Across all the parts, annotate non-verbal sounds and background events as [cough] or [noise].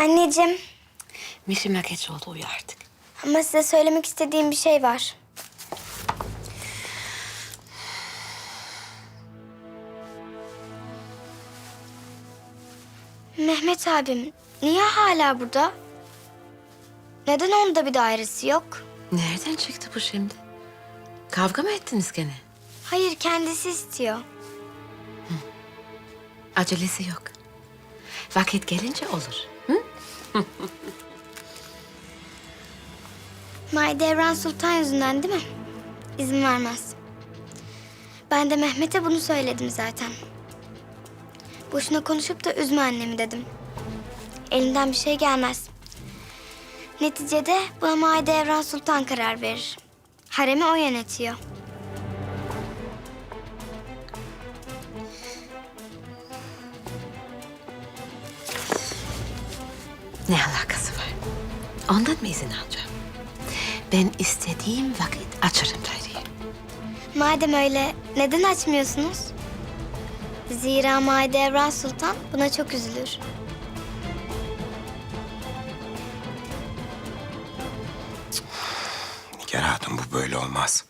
Anneciğim Mişime geç oldu uyu artık. ama size söylemek istediğim bir şey var. Mehmet abim niye hala burada? Neden onda bir dairesi yok? Nereden çıktı bu şimdi? Kavga mı ettiniz gene? Hayır kendisi istiyor. Acelesi yok. Vakit gelince olur. Hı? Mahidevran Sultan yüzünden değil mi? İzin vermez. Ben de Mehmet'e bunu söyledim zaten. Boşuna konuşup da üzme annemi dedim. Elinden bir şey gelmez. Neticede buna Mahidevran Sultan karar verir. Haremi o yönetiyor. Mı izin alacağım? Ben istediğim vakit açarım daireyi. Madem öyle neden açmıyorsunuz? Zira Mahidevran Sultan buna çok üzülür. Nigar Hatun bu böyle olmaz.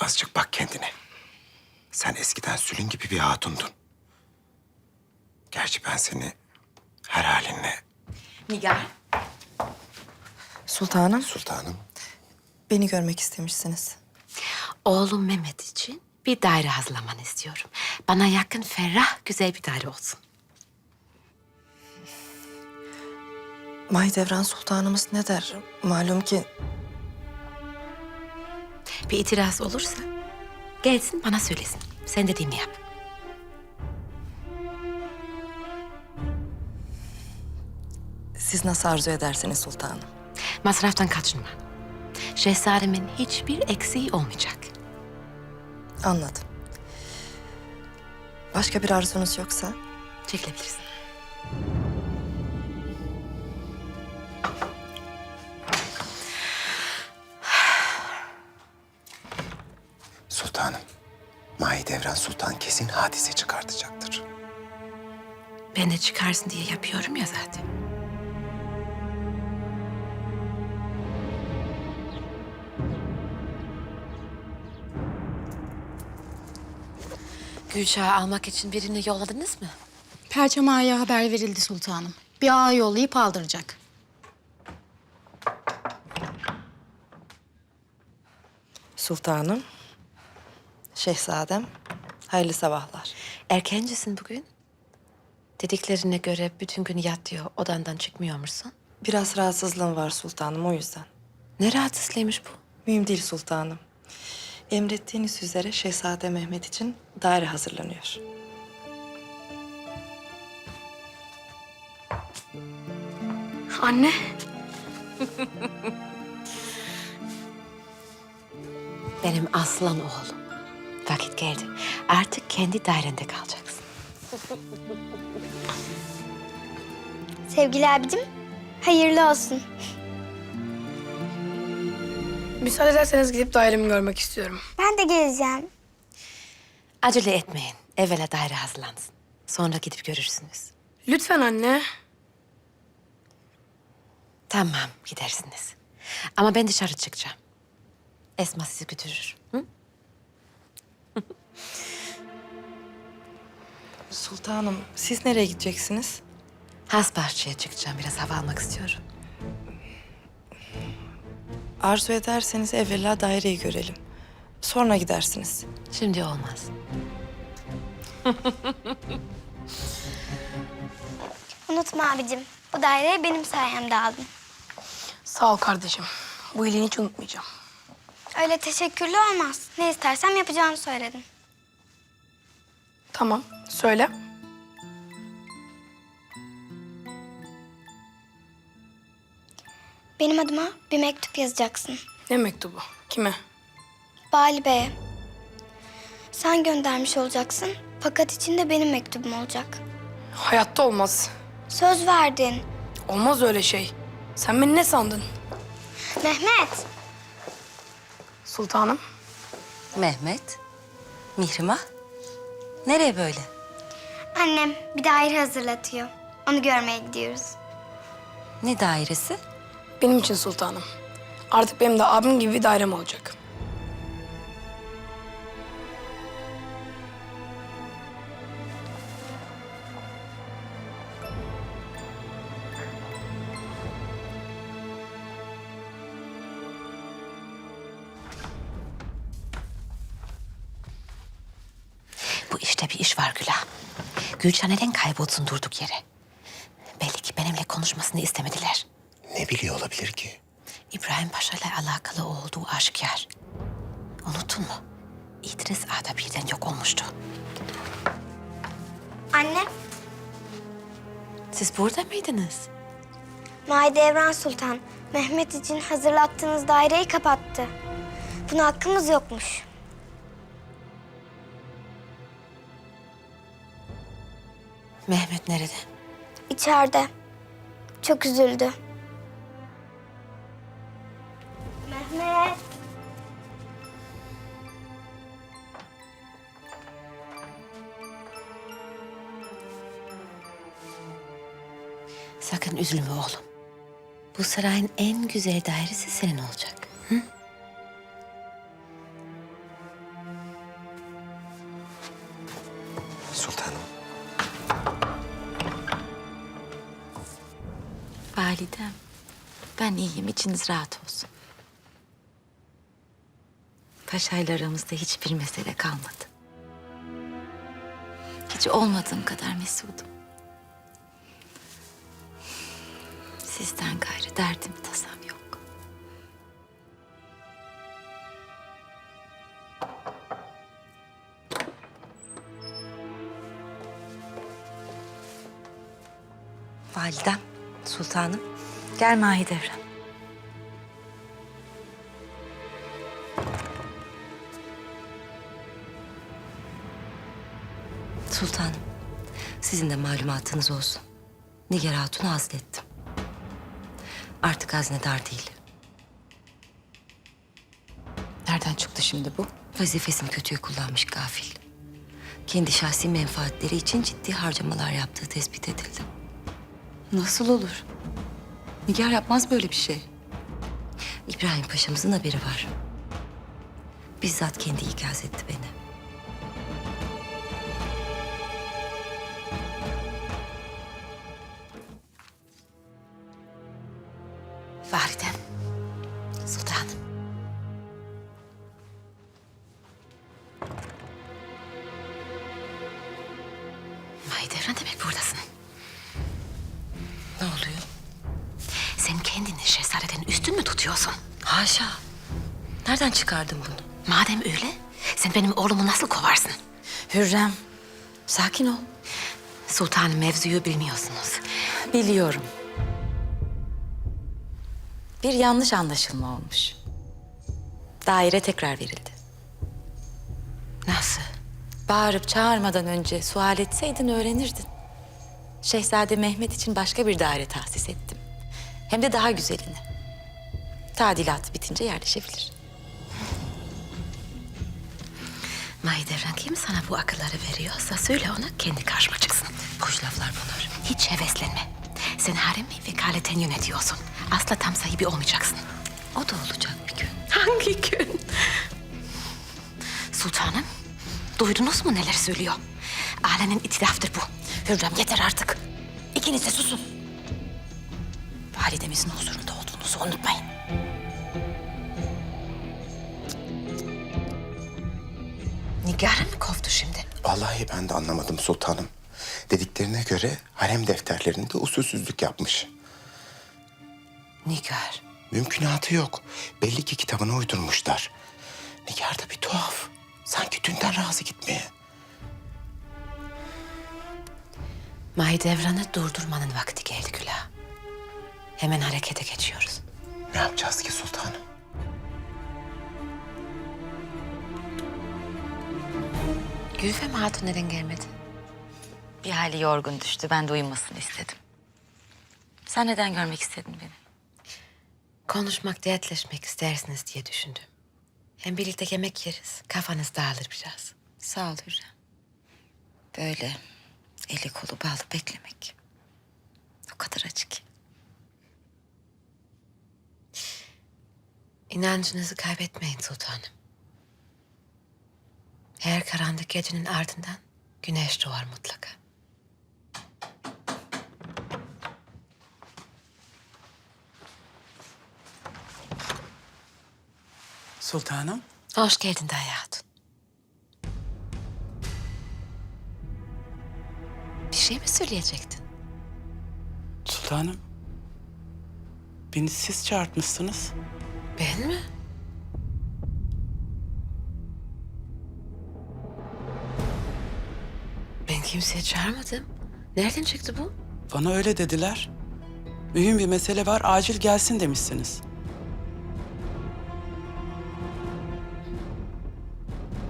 Azıcık bak kendine. Sen eskiden sülün gibi bir hatundun. Gerçi ben seni her halinle Nigar. Sultanım, sultanım. beni görmek istemişsiniz. Oğlum Mehmet için bir daire hazırlamanı istiyorum. Bana yakın, ferah, güzel bir daire olsun. Mahidevran Sultanımız ne der? Malum ki Bir itiraz olursa gelsin bana söylesin. Sen dediğimi yap. siz nasıl arzu edersiniz sultanım. Masraftan kaçınma. Şehzademin hiçbir eksiği olmayacak. Anladım. Başka bir arzunuz yoksa Çekilebilirsin. Sultanım. Mahidevran Sultan kesin hadise çıkartacaktır. Ben de çıkarsın diye yapıyorum ya zaten. Gülşah'ı almak için birini yolladınız mı? Perçem Ağa'ya haber verildi sultanım. Bir ağa yollayıp aldıracak. sultanım, şehzadem, hayırlı sabahlar. Erkencisin bugün. Dediklerine göre bütün gün yatıyor, odandan çıkmıyor musun? Biraz rahatsızlığım var sultanım o yüzden. Ne rahatsızlığıymış bu? Mühim değil sultanım. Emrettiğiniz üzere Şehzade Mehmet için daire hazırlanıyor. Anne. [laughs] Benim aslan oğlum. Vakit geldi. Artık kendi dairende kalacaksın. Sevgili abicim, hayırlı olsun. Müsaade ederseniz gidip dairemi görmek istiyorum. Ben de geleceğim. Acele etmeyin. Evvela daire hazırlansın. Sonra gidip görürsünüz. Lütfen anne. Tamam, gidersiniz. Ama ben dışarı çıkacağım. Esma sizi götürür. Hı? Sultanım, siz nereye gideceksiniz? Has bahçeye çıkacağım. Biraz hava almak istiyorum. Arzu ederseniz evvela daireyi görelim. Sonra gidersiniz. Şimdi olmaz. Unutma abicim, bu daireyi benim sayemde aldın. Sağ ol kardeşim. Bu iyiliğini hiç unutmayacağım. Öyle teşekkürlü olmaz. Ne istersem yapacağını söyledin. Tamam, söyle. Benim adıma bir mektup yazacaksın. Ne mektubu? Kime? Bali Bey'e. Sen göndermiş olacaksın fakat içinde benim mektubum olacak. Hayatta olmaz. Söz verdin. Olmaz öyle şey. Sen beni ne sandın? Mehmet. Sultanım. Mehmet, Mihrimah. Nereye böyle? Annem bir daire hazırlatıyor. Onu görmeye gidiyoruz. Ne dairesi? Benim için sultanım. Artık benim de abim gibi bir dairem olacak. Bu işte bir iş var Gülah. Gülşah neden kaybolsun durduk yere? Belli ki benimle konuşmasını istemediler. Biliyor olabilir ki? İbrahim Paşa ile alakalı olduğu aşikar. Unuttun mu? İdris Ağa'da birden yok olmuştu. Anne, Siz burada mıydınız? Mahidevran Sultan Mehmet için hazırlattığınız daireyi kapattı. Buna hakkımız yokmuş. Mehmet nerede? İçeride. Çok üzüldü. Mehmet. Sakın üzülme oğlum. Bu sarayın en güzel dairesi senin olacak. Sultanım. Validem, ben iyiyim. içiniz rahat olsun. Paşayla aramızda hiçbir mesele kalmadı. Hiç olmadığım kadar mesudum. Sizden gayrı derdim tasam yok. Validem, sultanım. Gel Mahidevran. Sultanım, sizin de malumatınız olsun. Nigar Hatun'u azlettim. Artık haznedar değil. Nereden çıktı şimdi bu? Vazifesini kötüye kullanmış gafil. Kendi şahsi menfaatleri için ciddi harcamalar yaptığı tespit edildi. Nasıl olur? Nigar yapmaz böyle bir şey. İbrahim Paşa'mızın haberi var. Bizzat kendi ikaz etti beni. Tutuyorsun? Haşa. Nereden çıkardın bunu? Madem öyle, sen benim oğlumu nasıl kovarsın? Hürrem, sakin ol. Sultanım mevzuyu bilmiyorsunuz. Biliyorum. Bir yanlış anlaşılma olmuş. Daire tekrar verildi. Nasıl? Bağırıp çağırmadan önce sual etseydin öğrenirdin. Şehzade Mehmet için başka bir daire tahsis ettim. Hem de daha güzelini. Tadilat bitince yerleşebilir. Mahidevran kim sana bu akılları veriyorsa söyle ona kendi karşıma çıksın. Boş laflar bunlar. Hiç heveslenme. Sen haremi vekaleten yönetiyorsun. Asla tam sahibi olmayacaksın. O da olacak bir gün. [laughs] Hangi gün? Sultanım, duydunuz mu neler söylüyor? Ailenin itilaftır bu. Hürrem yeter artık. İkiniz de susun. Validemizin huzurunda olduğunuzu unutmayın. Nigar'ı mı kovdu şimdi? Vallahi ben de anlamadım sultanım. Dediklerine göre harem defterlerinde usulsüzlük yapmış. Nigar. Mümkünatı yok. Belli ki kitabına uydurmuşlar. Nigar da bir tuhaf. Sanki dünden razı gitmeye. Mahidevran'ı durdurmanın vakti geldi Gülah. Hemen harekete geçiyoruz. Ne yapacağız ki sultanım? Gülfem Hatun neden gelmedi? Bir hali yorgun düştü. Ben de uyumasını istedim. Sen neden görmek istedin beni? Konuşmak, dertleşmek istersiniz diye düşündüm. Hem birlikte yemek yeriz. Kafanız dağılır biraz. Sağ ol Hürrem. Böyle eli kolu bağlı beklemek. O kadar acı ki. İnancınızı kaybetmeyin sultanım. Her karanlık gecenin ardından güneş doğar mutlaka. Sultanım, Hoş geldin Daya Hatun. Bir şey mi söyleyecektin? sultanım. Beni siz çağırtmışsınız. Ben mi? Kimseye çağırmadım. Nereden çıktı bu? Bana öyle dediler. Mühim bir mesele var, acil gelsin demişsiniz.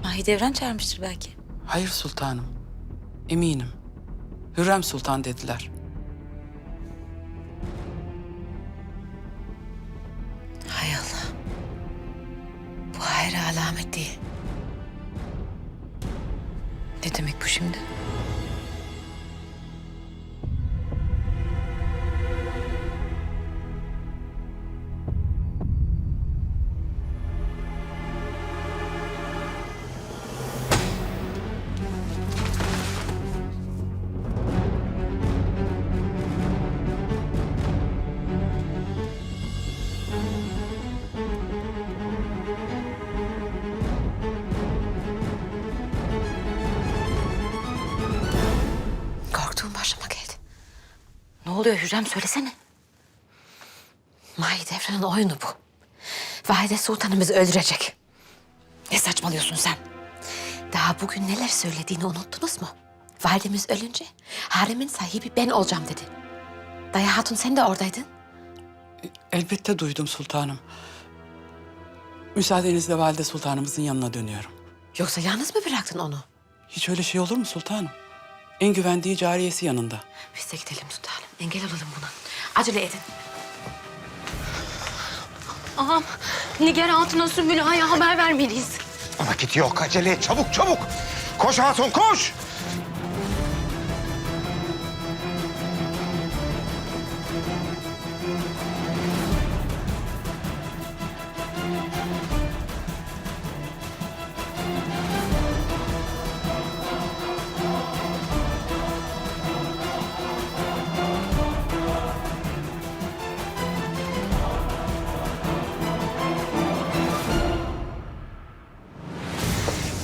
Mahidevran çağırmıştır belki. Hayır sultanım. Eminim. Hürrem Sultan dediler. Oluyor Hürrem söylesene. Mahidevran'ın oyunu bu. Valide Sultanımızı öldürecek. Ne saçmalıyorsun sen? Daha bugün neler söylediğini unuttunuz mu? Validemiz ölünce haremin sahibi ben olacağım dedi. Daya Hatun sen de oradaydın. Elbette duydum sultanım. Müsaadenizle valide sultanımızın yanına dönüyorum. Yoksa yalnız mı bıraktın onu? Hiç öyle şey olur mu sultanım? En güvendiği cariyesi yanında. Biz de gidelim sultanım. Engel olalım buna. Acele edin. Ağam, Nigar Hatun'a Sümbül Ağa'ya haber vermeliyiz. Vakit yok. Acele et. Çabuk çabuk. Koş hatun koş.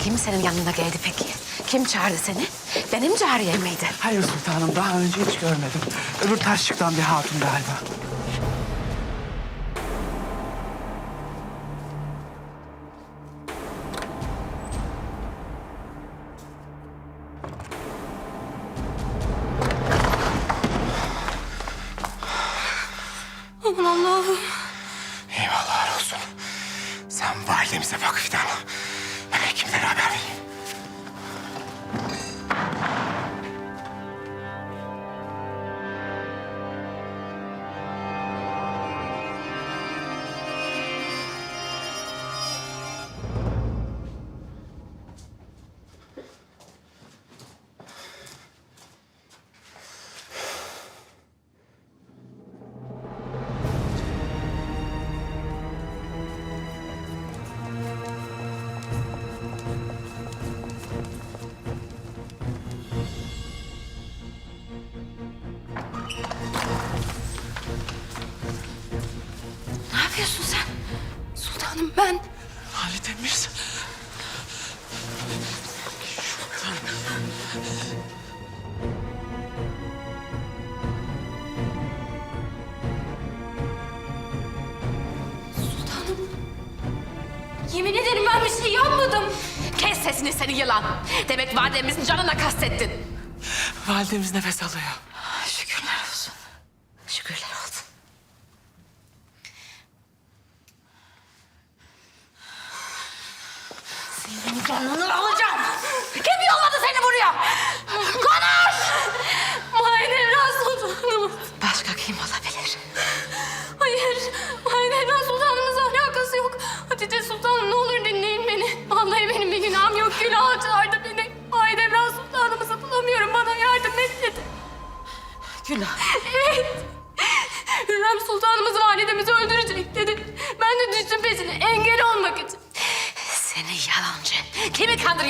Kim senin yanına geldi peki? Kim çağırdı seni? Benim cariyem miydi? Hayır sultanım, daha önce hiç görmedim. Öbür taşçıktan bir hatun galiba. Yılan. Demek validemizin canına kastettin. Validemiz nefes alıyor.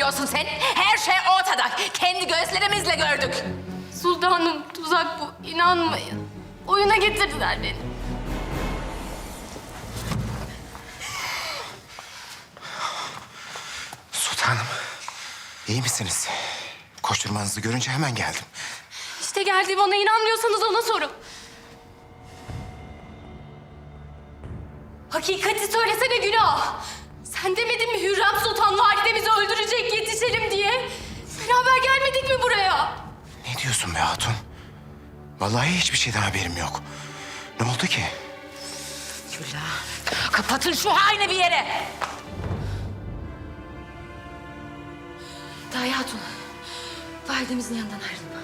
Kandırıyorsun sen? Her şey ortada. Kendi gözlerimizle gördük. Sultanım tuzak bu, inanmayın. Oyuna getirdiler beni. Sultanım, iyi misiniz? Koşturmanızı görünce hemen geldim. İşte geldi bana inanmıyorsanız ona sorun. Hakikati söylesene günah. Sen demedin mi Hürrem Sultan validemizi öldürecek yetişelim diye? Beraber gelmedik mi buraya? Ne diyorsun be hatun? Vallahi hiçbir şeyden haberim yok. Ne oldu ki? Gülah. Kapatın şu haini bir yere. Dahi Hatun. Validemizin yanından ayrılma.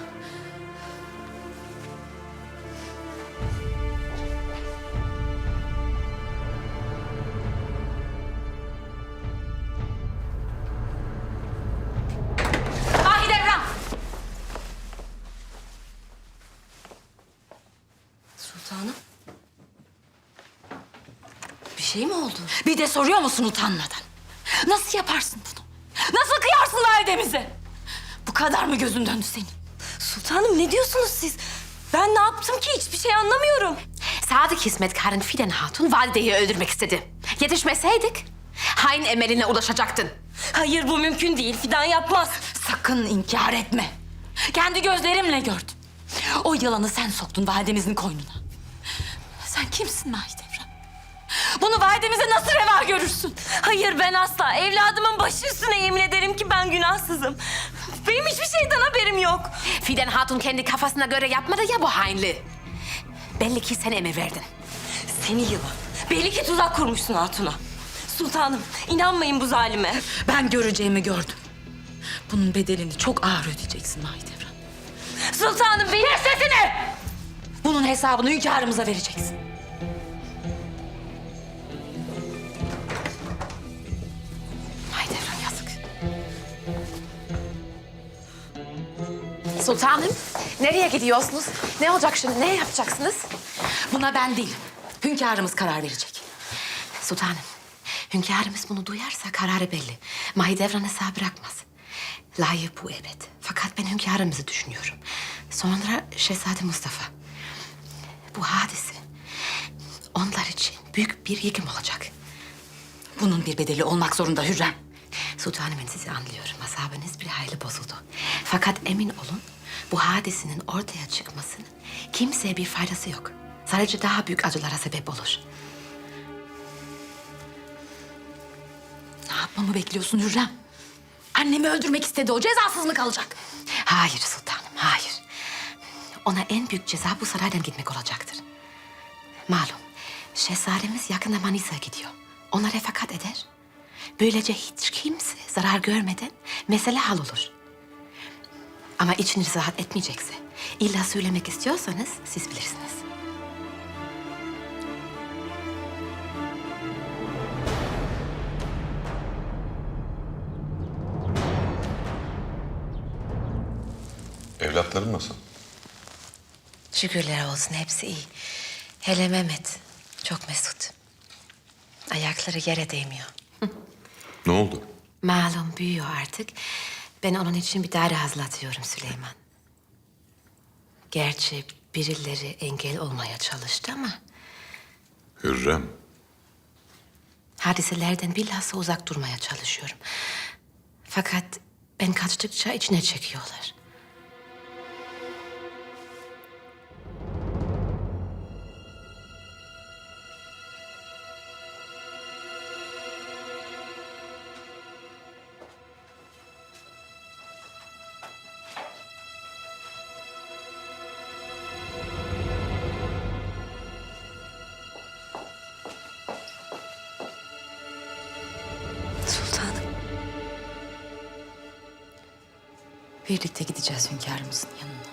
Şey mi oldu? Bir de soruyor musun utanmadan? Nasıl yaparsın bunu? Nasıl kıyarsın validemize? Bu kadar mı gözün döndü senin? Sultanım ne diyorsunuz siz? Ben ne yaptım ki hiçbir şey anlamıyorum. Sadık hizmetkarın Fiden Hatun valideyi öldürmek istedi. Yetişmeseydik hain emeline ulaşacaktın. Hayır bu mümkün değil. Fidan yapmaz. Sakın inkar etme. Kendi gözlerimle gördüm. O yılanı sen soktun validemizin koynuna. Sen kimsin Mahidevran? Bunu validemize nasıl reva görürsün? Hayır ben asla. Evladımın başı üstüne yemin ederim ki ben günahsızım. Benim hiçbir şeyden haberim yok. Fiden Hatun kendi kafasına göre yapmadı ya bu hainliği. Belli ki sen emir verdin. Seni yılan. Belli ki tuzak kurmuşsun Hatun'a. Sultanım inanmayın bu zalime. Ben göreceğimi gördüm. Bunun bedelini çok ağır ödeyeceksin Mahidevran. Sultanım beni... Kes sesini! Bunun hesabını hünkârımıza vereceksin. Sultanım, nereye gidiyorsunuz? Ne olacak şimdi? Ne yapacaksınız? Buna ben değilim. Hünkârımız karar verecek. Sultanım, hünkârımız bunu duyarsa kararı belli. Mahidevran'ı sağ bırakmaz. Layık bu evet. Fakat ben hünkârımızı düşünüyorum. Sonra Şehzade Mustafa. Bu hadise onlar için büyük bir yıkım olacak. Bunun bir bedeli olmak zorunda Hürrem. Sultanım ben sizi anlıyorum. Asabınız bir hayli bozuldu. Fakat emin olun bu hadisenin ortaya çıkmasının kimseye bir faydası yok. Sadece daha büyük acılara sebep olur. Ne yapmamı bekliyorsun Hürrem? Annemi öldürmek istedi o. Cezasız mı kalacak? Hayır sultanım, hayır. Ona en büyük ceza bu saraydan gitmek olacaktır. Malum, şehzademiz yakında Manisa'ya gidiyor. Ona refakat eder. Böylece hiç kimse zarar görmeden mesele hal olur. Ama içiniz rahat etmeyecekse, illa söylemek istiyorsanız siz bilirsiniz. Evlatların nasıl? Şükürler olsun hepsi iyi. Hele Mehmet çok mesut. Ayakları yere değmiyor. Ne oldu? Malum büyüyor artık. Ben onun için bir daire hazırlatıyorum Süleyman. Gerçi birileri engel olmaya çalıştı ama... Hürrem. ...hadiselerden bilhassa uzak durmaya çalışıyorum. Fakat ben kaçtıkça içine çekiyorlar. Birlikte gideceğiz hünkârımızın yanına.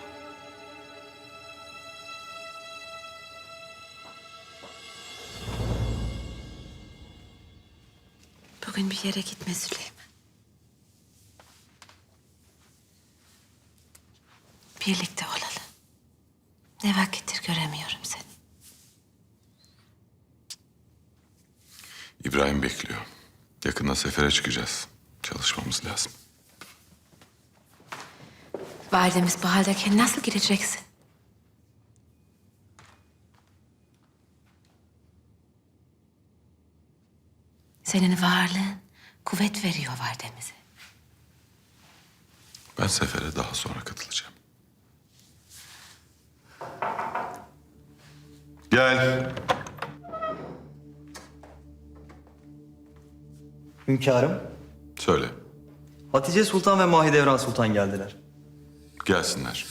Bugün bir yere gitme Süleyman. Birlikte olalım. Ne vakittir göremiyorum seni. İbrahim bekliyor. Yakında sefere çıkacağız. Çalışmamız lazım. Validemiz bu haldeyken nasıl gideceksin? Senin varlığın kuvvet veriyor validemize. Ben sefere daha sonra katılacağım. Gel. Hünkârım, Söyle. Hatice Sultan ve Mahidevran Sultan geldiler. Gelsinler.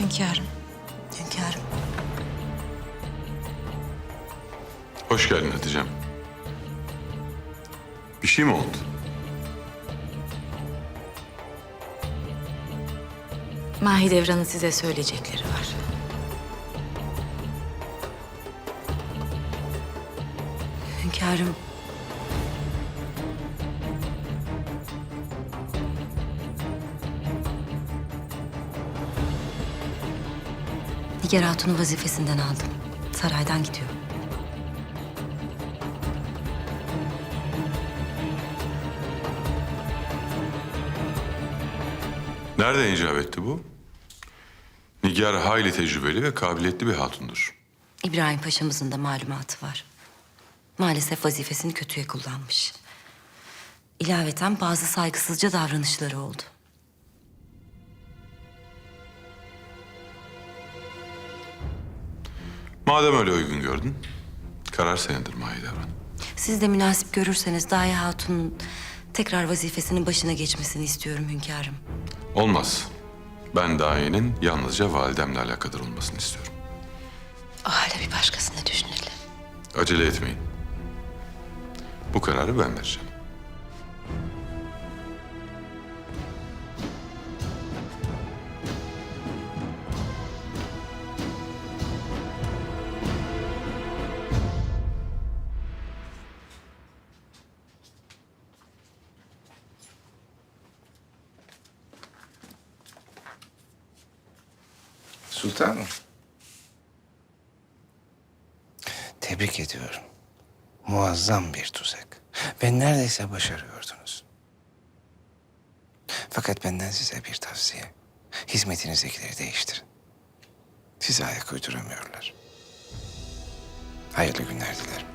Hünkârım. Hünkârım. Hoş geldin Hatice'm. Bir şey mi oldu? Mahidevran'ın size söyleyecekleri var. Hünkârım. Nigar Hatun'u vazifesinden aldım. Saraydan gidiyor. Nerede icap etti bu? Nigar hayli tecrübeli ve kabiliyetli bir hatundur. İbrahim Paşa'mızın da malumatı var. Maalesef vazifesini kötüye kullanmış. İlaveten bazı saygısızca davranışları oldu. Madem öyle uygun gördün, karar senindir Mahidevran. Siz de münasip görürseniz Daye Hatun'un tekrar vazifesinin başına geçmesini istiyorum hünkârım. Olmaz. Ben dayenin yalnızca validemle alakadar olmasını istiyorum. O halde bir başkasını düşünelim. Acele etmeyin. Bu kararı ben vereceğim. Sultanım. Tebrik ediyorum. Muazzam bir tuzak. Ve neredeyse başarıyordunuz. Fakat benden size bir tavsiye. Hizmetinizdekileri değiştirin. Size ayak uyduramıyorlar. Hayırlı günler dilerim.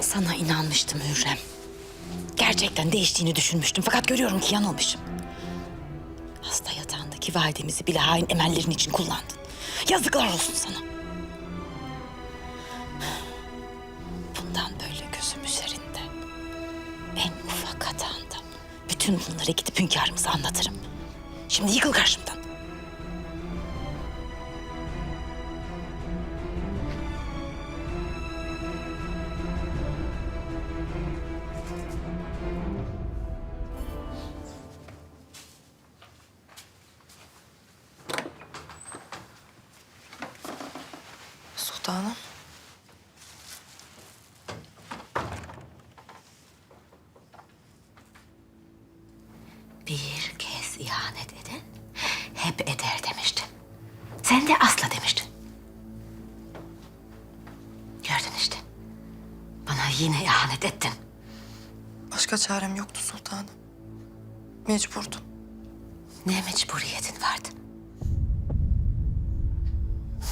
Sana inanmıştım Hürrem. Gerçekten değiştiğini düşünmüştüm fakat görüyorum ki yanılmışım. Yatağındaki validemizi bile hain emellerin için kullandın. Yazıklar olsun sana. Bundan böyle gözüm üzerinde. En ufak hatanda bütün bunları gidip hünkârımıza anlatırım. Şimdi yıkıl karşımdan.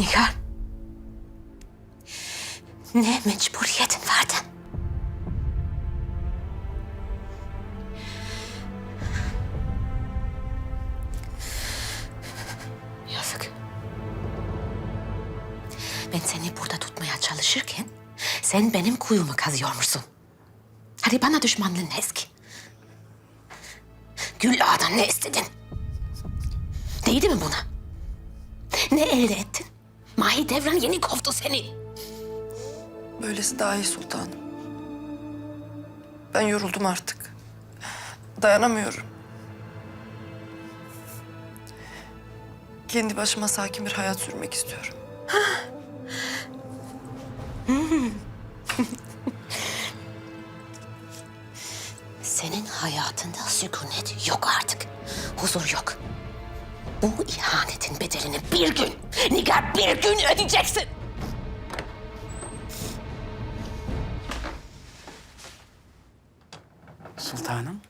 Nigar. Ne mecburiyetin vardı? Yazık. Ben seni burada tutmaya çalışırken sen benim kuyumu kazıyormuşsun. Hadi bana düşmanlığın eski. Gül Ağa'dan ne istedin? Değdi mi buna? Ne elde ettin? Mahidevran yeni kovdu seni. Böylesi daha iyi sultanım. Ben yoruldum artık. Dayanamıyorum. Kendi başıma sakin bir hayat sürmek istiyorum. Senin hayatında sükunet yok artık. Huzur yok. Bu ihanetin bedelini bir gün, Nigar bir gün ödeyeceksin. Sultanım.